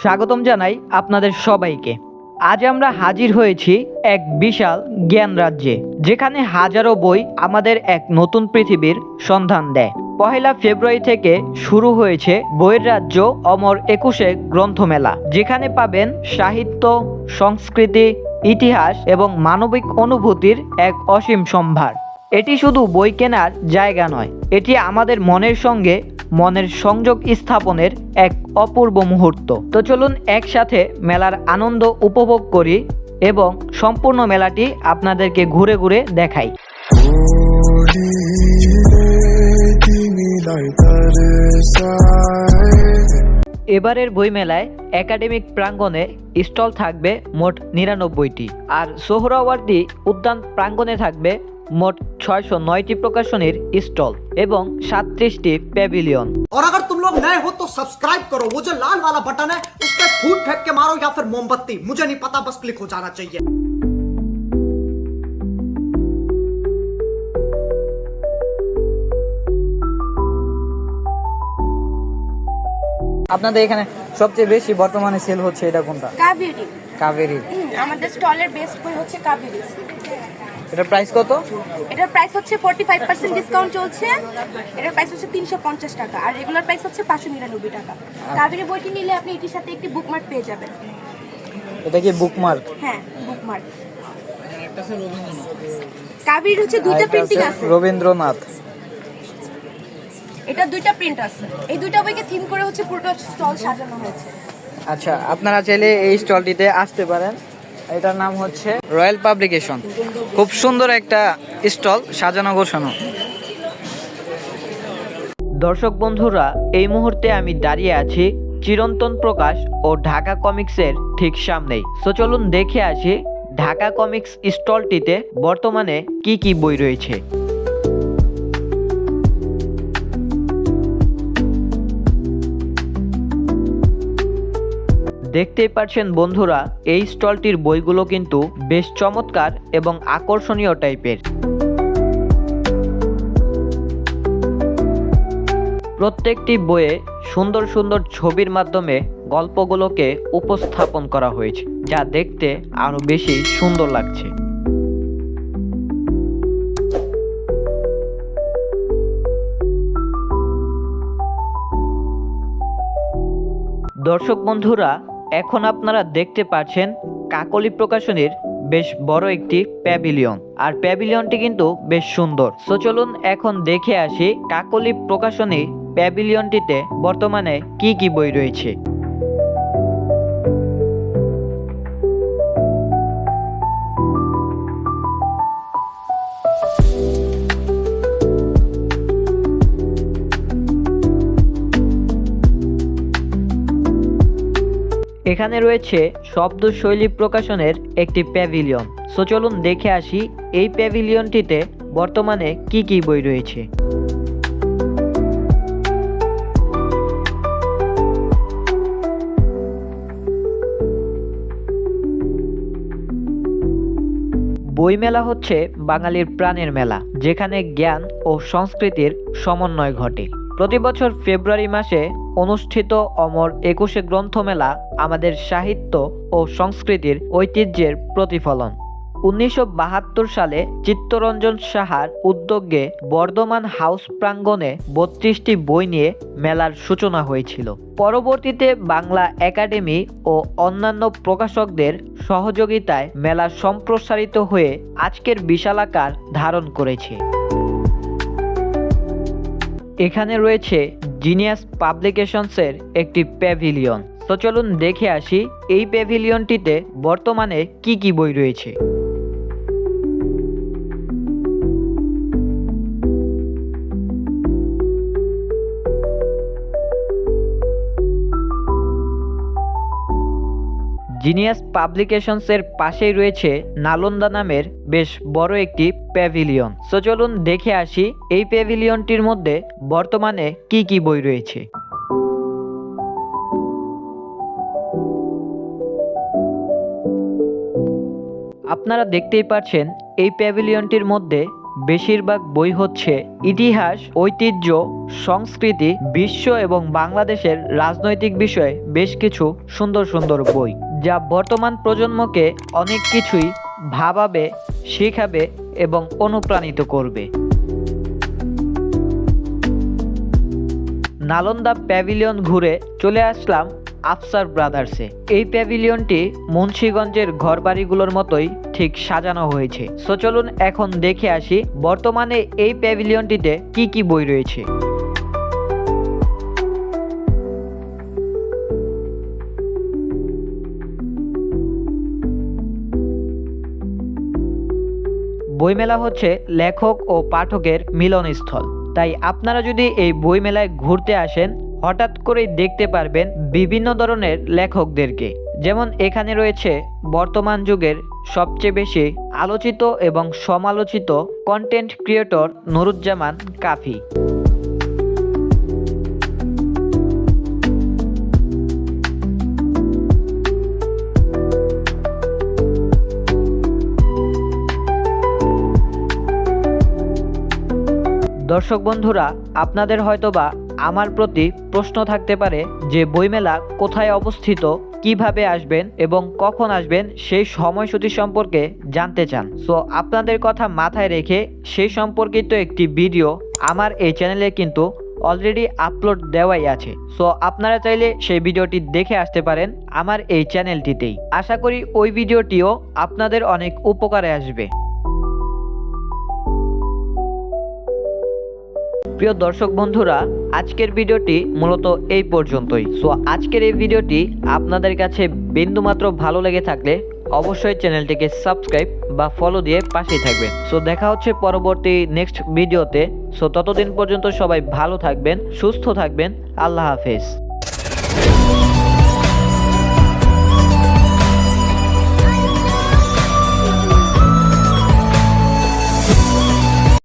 স্বাগতম জানাই আপনাদের সবাইকে। আজ আমরা হাজির হয়েছি এক বিশাল জ্ঞান রাজ্যে, যেখানে হাজারো বই আমাদের এক নতুন পৃথিবীর সন্ধান দেয়। পহেলা ফেব্রুয়ারি থেকে শুরু হয়েছে বইয়ের রাজ্য অমর একুশে গ্রন্থমেলা, যেখানে পাবেন সাহিত্য, সংস্কৃতি, ইতিহাস এবং মানবিক অনুভূতির এক অসীম সম্ভার। এটি শুধু বই কেনার জায়গা নয়, এটি আমাদের মনের সঙ্গে মনের সংযোগ স্থাপনের এক অপূর্ব মুহূর্ত। তো চলুন একসাথে মেলার আনন্দ উপভোগ করি এবং সম্পূর্ণ মেলাটি আপনাদেরকে ঘুরে ঘুরে দেখাই। এবারের বইমেলায় একাডেমিক প্রাঙ্গণে স্টল থাকবে মোট নিরানব্বইটি, আর সোহরাওয়ার্দী উদ্যান প্রাঙ্গণে থাকবে মোট ছয়শো নয়টি প্রকাশনীর স্টল এবং সাতত্রিশটি প্যাভিলিয়ন और अगर तुम लोग नए हो तो सब्सक्राइब करो वो जो लाल वाला बटन है उस पर फूट फेंक के मारो या फिर मोमबत्ती मुझे नहीं पता बस क्लिक हो जाना चाहिए আপনাদের এখানে সবচেয়ে বেশি বর্তমানে সেল হচ্ছে এটা কোনটা কাবেরি কাবেরি হুম, আমাদের স্টলের বেস্ট বই হচ্ছে কাবেরি এটার প্রাইস কত? এটার প্রাইস হচ্ছে ফোর্টি ফাইভ পার্সেন্ট ডিসকাউন্ট চলছে। এটার প্রাইস হচ্ছে তিনশো পঞ্চাশ টাকা। আর রেগুলার প্রাইস হচ্ছে পাঁচশো নিরানব্বই টাকা। কাবেরি বইটি নিলে আপনি এটির সাথে একটি বুকমার্ক পেয়ে যাবেন। এটা কি বুকমার্ক হ্যাঁ বুকমার্ক কাবেরির হচ্ছে দুইটা প্রিন্টিং আছে রবীন্দ্রনাথ। এটা দুইটা প্রিন্ট আছে। এই দুইটা বইকে থিম করে হচ্ছে পুরোটা স্টল সাজানো হয়েছে। আচ্ছা আপনারা চাইলে এই স্টলটিতে আসতে পারেন। এটার নাম হচ্ছে রয়্যাল পাবলিকেশন। খুব সুন্দর একটা স্টল, সাজানো গোছানো। দর্শক বন্ধুরা, এই মুহূর্তে আমি দাঁড়িয়ে আছি চিরন্তন প্রকাশ ও ঢাকা কমিক্সের ঠিক সামনেই। তো চলুন দেখে আসি ঢাকা কমিক্স স্টলটিতে বর্তমানে কি কি বই রয়েছে। দেখতেই পাচ্ছেন বন্ধুরা, এই স্টলটির বইগুলো কিন্তু বেশ চমৎকার এবং আকর্ষণীয় টাইপের। প্রত্যেকটি বইয়ে সুন্দর সুন্দর ছবির মাধ্যমে গল্পগুলোকে উপস্থাপন করা হয়েছে, যা দেখতে আরও বেশি সুন্দর লাগছে। দর্শক বন্ধুরা এখন আপনারা দেখতে পাচ্ছেন কাকলি প্রকাশনীর বেশ বড় একটি প্যাভিলিয়ন। আর প্যাভিলিয়নটি কিন্তু বেশ সুন্দর। সো চলুন এখন দেখে আসি কাকলি প্রকাশনী প্যাভিলিয়নটিতে বর্তমানে কি কি বই রয়েছে। এখানে রয়েছে শব্দশৈলী প্রকাশনের একটি প্যাভিলিয়ন। সো চলুন দেখে আসি এই প্যাভিলিয়নটিতে বর্তমানে কি কি বই রয়েছে। বইমেলা হচ্ছে বাঙালির প্রাণের মেলা, যেখানে জ্ঞান ও সংস্কৃতির সমন্বয় ঘটে। প্রতি বছর ফেব্রুয়ারি মাসে অনুষ্ঠিত অমর একুশে গ্রন্থমেলা আমাদের সাহিত্য ও সংস্কৃতির ঐতিহ্যের প্রতিফলন। উনিশশো বাহাত্তর সালে চিত্তরঞ্জন সাহার উদ্যোগে বর্ধমান হাউস প্রাঙ্গণে বত্রিশটি বই নিয়ে মেলার সূচনা হয়েছিল। পরবর্তীতে বাংলা একাডেমি ও অন্যান্য প্রকাশকদের সহযোগিতায় মেলা সম্প্রসারিত হয়ে আজকের বিশালাকার ধারণ করেছে। এখানে রয়েছে জিনিয়াস পাবলিকেশনসের একটি প্যাভিলিয়ন তো চলুন দেখে আসি, এই প্যাভিলিয়নটিতে বর্তমানে কি কি বই রয়েছে। জিনিয়াস পাবলিকেশনসের পাশেই রয়েছে নালন্দা নামের বেশ বড় একটি প্যাভিলিয়ন। সো চলুন দেখে আসি এই প্যাভিলিয়নটির মধ্যে বর্তমানে কি কি বই রয়েছে। আপনারা দেখতেই পাচ্ছেন এই প্যাভিলিয়নটির মধ্যে বেশিরভাগ বই হচ্ছে ইতিহাস, ঐতিহ্য, সংস্কৃতি, বিশ্ব এবং বাংলাদেশের রাজনৈতিক বিষয়ে বেশ কিছু সুন্দর সুন্দর বই। যা বর্তমান প্রজন্মকে অনেক কিছুই ভাবাবে, শেখাবে এবং অনুপ্রাণিত করবে। নালন্দা প্যাভিলিয়ন ঘুরে চলে আসলাম আফসার ব্রাদার্সে। এই প্যাভিলিয়নটি মুন্সীগঞ্জের ঘরবাড়িগুলোর মতোই ঠিক সাজানো হয়েছে। সো চলুন এখন দেখে আসি বর্তমানে এই প্যাভিলিয়নটিতে কি কি বই রয়েছে। বইমেলা হচ্ছে লেখক ও পাঠকের মিলনস্থল। তাই আপনারা যদি এই বইমেলায় ঘুরতে আসেন, হঠাৎ করেই দেখতে পারবেন বিভিন্ন ধরনের লেখকদেরকে। যেমন এখানে রয়েছে বর্তমান যুগের সবচেয়ে বেশি আলোচিত এবং সমালোচিত কন্টেন্ট ক্রিয়েটর নুরুজ্জামান কাফি। দর্শক বন্ধুরা, আপনাদের হয়তোবা আমার প্রতি প্রশ্ন থাকতে পারে যে বইমেলা কোথায় অবস্থিত, কীভাবে আসবেন এবং কখন আসবেন সেই সময়সূচি সম্পর্কে জানতে চান। সো আপনাদের কথা মাথায় রেখে সেই সম্পর্কিত একটি ভিডিও আমার এই চ্যানেলে কিন্তু অলরেডি আপলোড দেওয়াই আছে। সো আপনারা চাইলে সেই ভিডিওটি দেখে আসতে পারেন আমার এই চ্যানেলটিতেই। আশা করি ওই ভিডিওটিও আপনাদের অনেক উপকারে আসবে। প্রিয় দর্শক বন্ধুরা, আজকের ভিডিওটি মূলত এই পর্যন্তই। সো আজকের এই ভিডিওটি আপনাদের কাছে বিন্দুমাত্র ভালো লেগে থাকলে অবশ্যই চ্যানেলটিকে সাবস্ক্রাইব বা ফলো দিয়ে পাশেই থাকবেন। সো দেখা হচ্ছে পরবর্তী নেক্সট ভিডিওতে। সো ততদিন পর্যন্ত সবাই ভালো থাকবেন, সুস্থ থাকবেন। আল্লাহ হাফেজ।